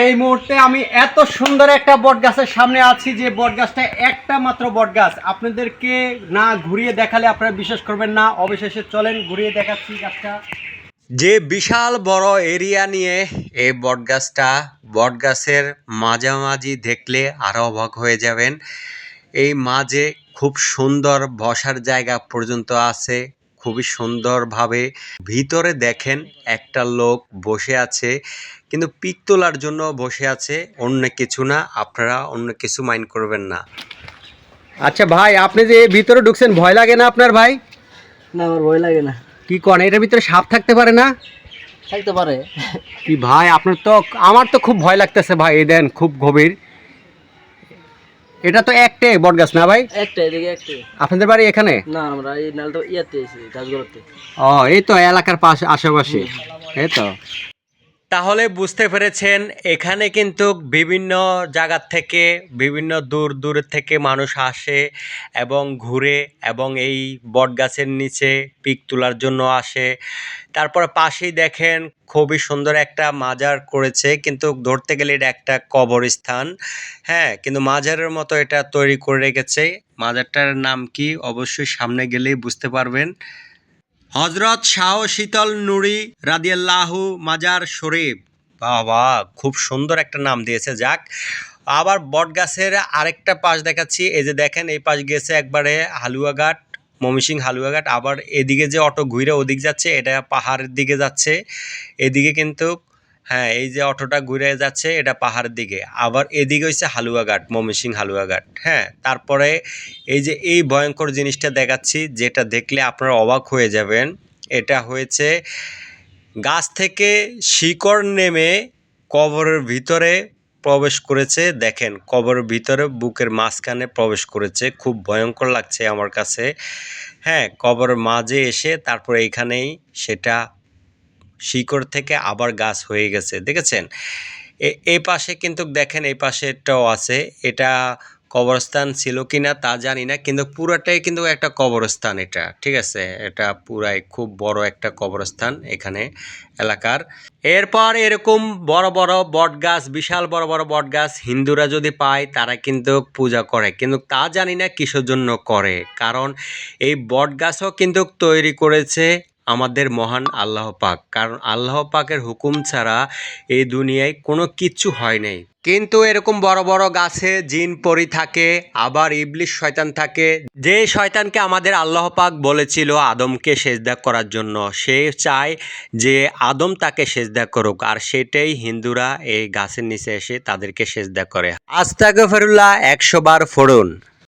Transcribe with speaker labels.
Speaker 1: এই মুহূর্তে আমি এত সুন্দর একটা বট গাছের সামনে আছি যে বট গাছটা একটা মাত্র বট গাছ আপনাদেরকে না ঘুরিয়ে দেখালে আপনারা বিশ্বাস করবেন না। অবশেষে চলেন, ঘুরিয়ে দেখাচ্ছি গাছটা। যে বিশাল বড় এরিয়া নিয়ে এই বটগাছটা বটগাছের মাঝামাঝি দেখলে আরও অবাক হয়ে যাবেন। এই মাঝে খুব সুন্দর বসার জায়গা পর্যন্ত আছে। খুবই সুন্দরভাবে ভিতরে দেখেন একটা লোক বসে আছে কিন্তু পিক তোলার জন্য বসে আছে অন্য কিছু না আপনারা অন্য কিছু মাইন্ড করবেন না। আচ্ছা ভাই আপনি যে ভিতরে ঢুকছেন ভয় লাগে না আপনার ভাই?
Speaker 2: না আমার ভয় লাগে না।
Speaker 1: কি করেন এটার ভিতরে সাপ থাকতে পারে না?
Speaker 2: থাকতে পারে।
Speaker 1: কি ভাই আপনার তো আমার তো খুব ভয় লাগতেছে ভাই এই দেন খুব গভীর। এটা তো একটাই বট গাছ না ভাই?
Speaker 2: একটা এদিকে একটাই।
Speaker 1: আপনাদের বাড়ি এখানে?
Speaker 2: না আমরা এই নালটা ইয়াতে এসেছি গাছগুলোতে।
Speaker 1: ও এই তো এলাকার পাশে আশেপাশে। এই তো। তাহলে বুঝতে পেরেছেন, এখানে কিন্তু বিভিন্ন জায়গার থেকে, বিভিন্ন দূর দূর থেকে মানুষ আসে এবং ঘুরে এবং এই বট গাছের নিচে পিক তোলার জন্য আসে। তারপর পাশেই দেখেন, খুবই সুন্দর একটা মাজার করেছে, কিন্তু ধরতে গেলে এটা একটা কবরস্থান। হ্যাঁ কিন্তু মাজারের মতো এটা তৈরি করে রেখেছে। মাজারটার নাম কি? অবশ্যই সামনে গেলেই বুঝতে পারবেন। হজরত শাহ শীতল নুরি রাদিয়াল্লাহু মাজার শরীফ। বাবা, খুব সুন্দর একটা নাম দিয়েছে। যাক, আবার বটগাছের আরেকটা পাশ দেখাচ্ছি। এই যে দেখেন, এই পাশ গেছে একবারে হালুয়াঘাট, মমিসিং হালুয়াঘাট। আবার এদিকে যে অটো ঘুরে ওদিক যাচ্ছে, এটা পাহাড়ের দিকে যাচ্ছে। এদিকে কিন্তু হ্যাঁ এই যে অটোটা ঘুরে যাচ্ছে, এটা পাহাড়ের দিকে। আবার এদিকে হচ্ছে হালুয়াঘাট মমিসিং হালুয়াঘাট হ্যাঁ তারপরে এই যে এই ভয়ঙ্কর জিনিসটা দেখাচ্ছি, যেটা দেখলে আপনারা অবাক হয়ে যাবেন। এটা হয়েছে গাছ থেকে শিকড় নেমে কবরের ভিতরে প্রবেশ করেছে। দেখেন, কবরের ভিতরে বুকের মাঝখানে প্রবেশ করেছে। খুব ভয়ঙ্কর লাগছে আমার কাছে। হ্যাঁ কবরের মাঝে এসে তারপর এইখানেই সেটা শিকড় থেকে আবার গাছ হয়ে গেছে, দেখেছেন? এই পাশে কিন্তু দেখেন এই পাশেটাও আছে, এটা কবরস্থান ছিল কিনা তা জানি না, কিন্তু পুরাটাই কিন্তু একটা কবরস্থান এটা, ঠিক আছে? এটা পুরাই খুব বড় একটা কবরস্থান এখানে এলাকার। এরপর এরকম বড় বড় বট গাছ বিশাল বড় বড় বট গাছ হিন্দুরা যদি পায়, তারা কিন্তু পূজা করে, কিন্তু তা জানি না কিসের জন্য করে, কারণ এই বট গাছও কিন্তু তৈরি করেছে আমাদের মহান আল্লাহ পাক। কারণ আল্লাহ পাকের হুকুম ছাড়া এই দুনিয়ায় কোনো কিচ্ছু হয় নাই। কিন্তু এরকম বড় বড় গাছে জিন পরি থাকে, আবার ইবলিশ শয়তান থাকে। যে শয়তানকে আমাদের আল্লাহ পাক বলেছিল আদমকে সেজদা করার জন্য, সে চায় যে আদম তাকে সেজদা করুক, আর সেটাই হিন্দুরা এই গাছের নিচে এসে তাদেরকে সেজদা করে। আস্তাগফিরুল্লাহ একশো বার ফোড়ন